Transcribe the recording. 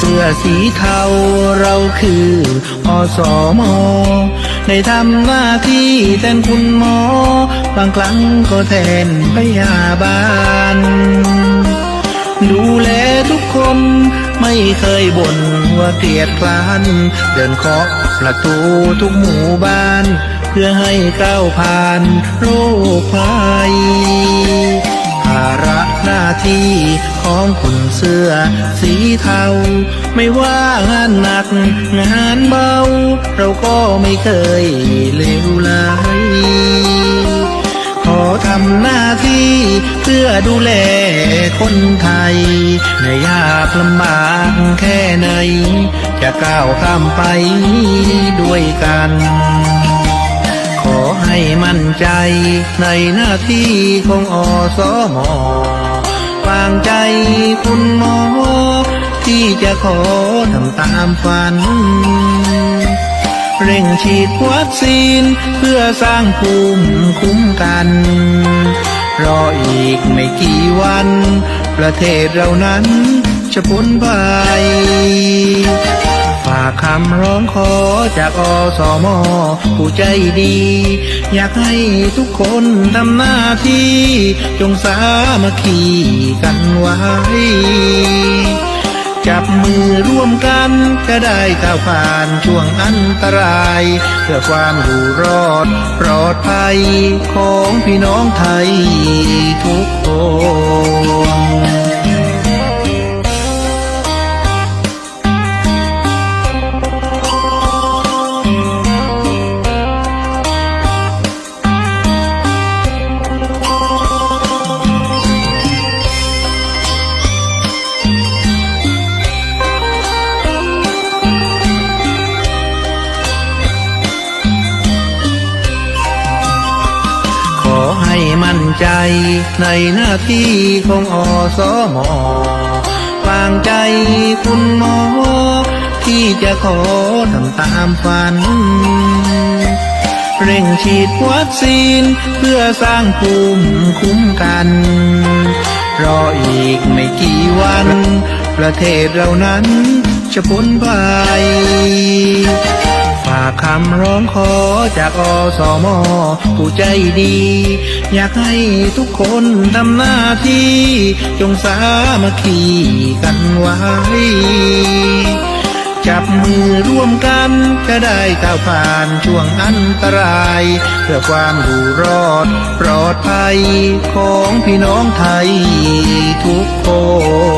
สื้อสีเทาเราคืออสมได้ทำหน้าที่แทนคุณหมอ บางครั้งก็แทนพยาบาล ดูแลทุกคนไม่เคยบ่นว่าเกลียดคร้าน เดินเคาะประตูทุกหมู่บ้าน เพื่อให้ก้าวผ่านโรคภัยภาระ หน้าที่ของคนเสื้อสีเทา ไม่ว่างานหนักงานเบา เราก็ไม่เคยเลวไหลขอทำหน้าที่เพื่อดูแลคนไทย ในยากลำบากแค่ไหน จะก้าวข้ามไปด้วยกันขอให้มั่น ใจในหน้าที่ของอสมวางใจคุณหมอ ที่จะขอทำตามฝัน เร่งฉีดวัคซีนเพื่อสร้างภูมิคุ้มกัน รออีกไม่กี่วัน ประเทศเรานั้นจะพ้นภัย ฝากคำร้องขอจากอสมผู้ใจดี อยากให้ทุกคนทำหน้าที่ จงสามัคคีกันไว้จับมือร่วมกันจะได้ก้าวผ่านช่วงอันตราย เพื่อความอยู่รอดปลอดภัยของพี่น้องไทยทุกคน มั่นใจ ในหน้าที่ของอสมวางใจคุณหมอ ที่จะขอทำตามฝัน เร่งฉีดวัคซีนเพื่อสร้างภูมิคุ้มกัน รออีกไม่กี่วัน ประเทศเรานั้นจะพ้นภัย ฝากคำร้องขอจากอสมผู้ใจดี อยากให้ทุกคนทำหน้าที่ จงสามัคคีกันไว้ จับมือร่วมกันจะได้ก้าวผ่านช่วงอันตราย เพื่อความอยู่รอด ปลอดภัยของพี่น้องไทยทุกคน